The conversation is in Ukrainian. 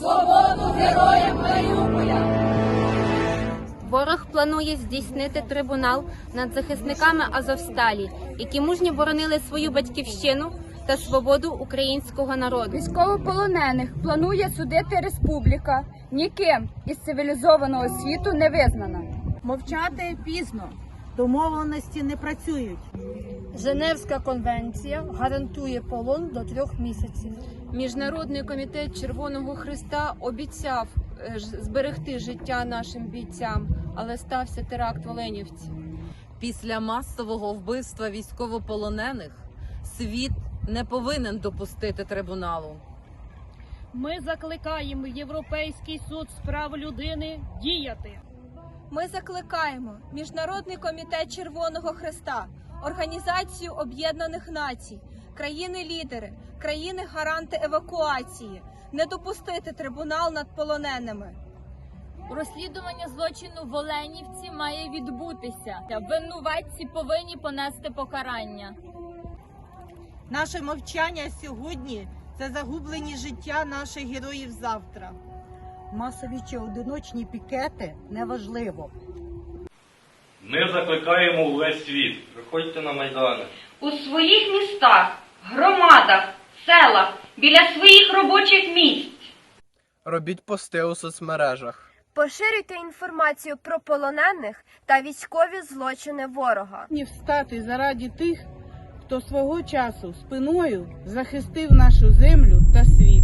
Свободу героям Маріуполя! Ворог планує здійснити трибунал над захисниками Азовсталі, які мужньо боронили свою батьківщину та свободу українського народу. Військовополонених планує судити республіка, ніким із цивілізованого світу не визнана. Мовчати пізно. Домовленості не працюють. Женевська конвенція гарантує полон до трьох місяців. Міжнародний комітет Червоного Христа обіцяв е, зберегти життя нашим бійцям, але стався теракт в Оленівці. Після масового вбивства військовополонених світ не повинен допустити трибуналу. Ми закликаємо Європейський суд з прав людини діяти. Ми закликаємо Міжнародний комітет Червоного Хреста, Організацію Об'єднаних Націй, країни-лідери, країни-гаранти евакуації не допустити трибунал над полоненими. Розслідування злочину в Оленівці має відбутися. Винуватці повинні понести покарання. Наше мовчання сьогодні це загублені життя наших героїв завтра. Масові чи одиночні пікети неважливо. Ми закликаємо увесь світ. Приходьте на майдани. У своїх містах, громадах, селах, біля своїх робочих місць. Робіть пости у соцмережах. Поширюйте інформацію про полонених та військові злочини ворога. Ні встати заради тих, хто свого часу спиною захистив нашу землю та світ.